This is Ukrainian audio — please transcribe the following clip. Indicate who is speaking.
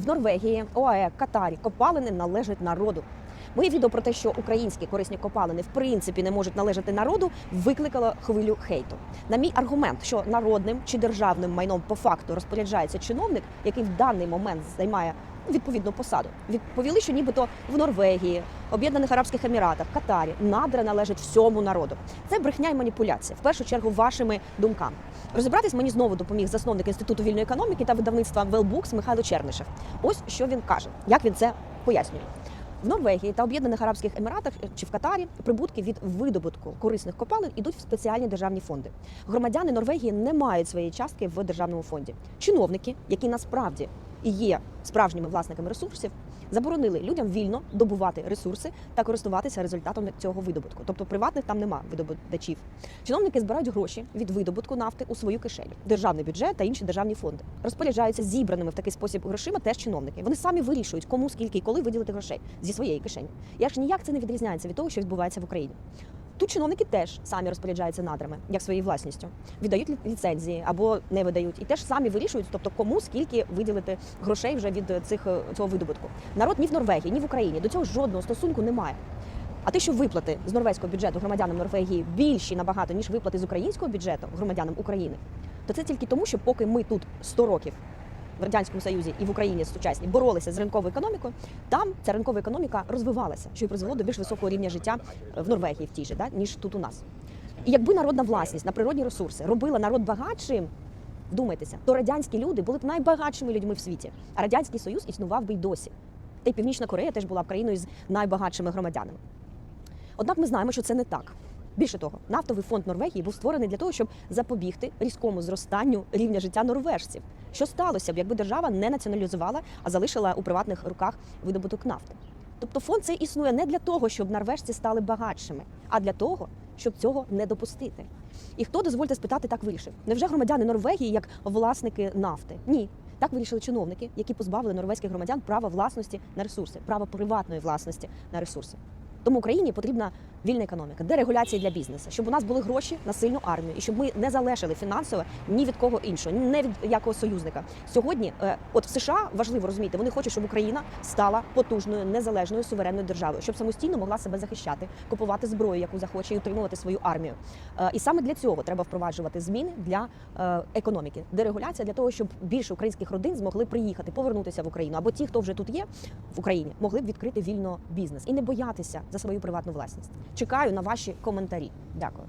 Speaker 1: В Норвегії, ОАЕ, Катарі копалини належать народу. Моє відео про те, що українські корисні копалини в принципі не можуть належати народу, викликало хвилю хейту. На мій аргумент, що народним чи державним майном по факту розпоряджається чиновник, який в даний момент займає відповідну посаду, відповіли, що нібито в Норвегії, Об'єднаних Арабських Еміратах, Катарі надра належать всьому народу. Це брехня і маніпуляція, в першу чергу вашими думками. Розібратись мені знову допоміг засновник інституту вільної економіки та видавництва Велбукс Михайло Чернишев. Ось що він каже, як він це пояснює. В Норвегії та Об'єднаних Арабських Еміратах чи в Катарі прибутки від видобутку корисних копалин ідуть в спеціальні державні фонди. Громадяни Норвегії не мають своєї частки в державному фонді. Чиновники, які насправді і є справжніми власниками ресурсів, заборонили людям вільно добувати ресурси та користуватися результатом цього видобутку. Тобто приватних там нема видобувачів. Чиновники збирають гроші від видобутку нафти у свою кишеню, державний бюджет та інші державні фонди. Розпоряджаються зібраними в такий спосіб грошима теж чиновники. Вони самі вирішують, кому скільки і коли виділити грошей зі своєї кишені. Я ж ніяк це не відрізняється від того, що відбувається в Україні. Тут чиновники теж самі розпоряджаються надрами, як своєю власністю, віддають ліцензії або не видають, і теж самі вирішують, тобто кому скільки виділити грошей вже від цих е, цього видобутку. Народ ні в Норвегії, ні в Україні до цього жодного стосунку немає. А те, що виплати з норвезького бюджету громадянам Норвегії більші набагато ніж виплати з українського бюджету громадянам України, то це тільки тому, що поки ми тут 100 років в радянському союзі і в Україні сучасні боролися з ринковою економікою, там ця ринкова економіка розвивалася, що й призвело до більш високого рівня життя в Норвегії в тій же, да, ніж тут у нас. І якби народна власність на природні ресурси робила народ багатшим, вдумайтеся, то радянські люди були б найбагатшими людьми в світі, а радянський союз існував би й досі. Та й Північна Корея теж була б країною з найбагатшими громадянами. Однак ми знаємо, що це не так. Більше того, нафтовий фонд Норвегії був створений для того, щоб запобігти різкому зростанню рівня життя норвежців. Що сталося б, якби держава не націоналізувала, а залишила у приватних руках видобуток нафти? Тобто фонд цей існує не для того, щоб норвежці стали багатшими, а для того, щоб цього не допустити. І хто дозвольте спитати, так вирішив? Невже громадяни Норвегії як власники нафти? Ні. Так вирішили чиновники, які позбавили норвезьких громадян права власності на ресурси, права приватної власності на ресурси. Тому Україні потрібна вільна економіка, дерегуляція для бізнесу, щоб у нас були гроші на сильну армію, і щоб ми не залежали фінансово ні від кого іншого, ні від якого союзника. Сьогодні, е, от в США важливо розуміти, вони хочуть, щоб Україна стала потужною, незалежною суверенною державою, щоб самостійно могла себе захищати, купувати зброю, яку захоче, і утримувати свою армію. Е, І саме для цього треба впроваджувати зміни для е, економіки, дерегуляція для того, щоб більше українських родин змогли приїхати, повернутися в Україну, або ті, хто вже тут є в Україні, могли б відкрити вільно бізнес і не боятися за свою приватну власність. Чекаю на ваші коментарі. Дякую.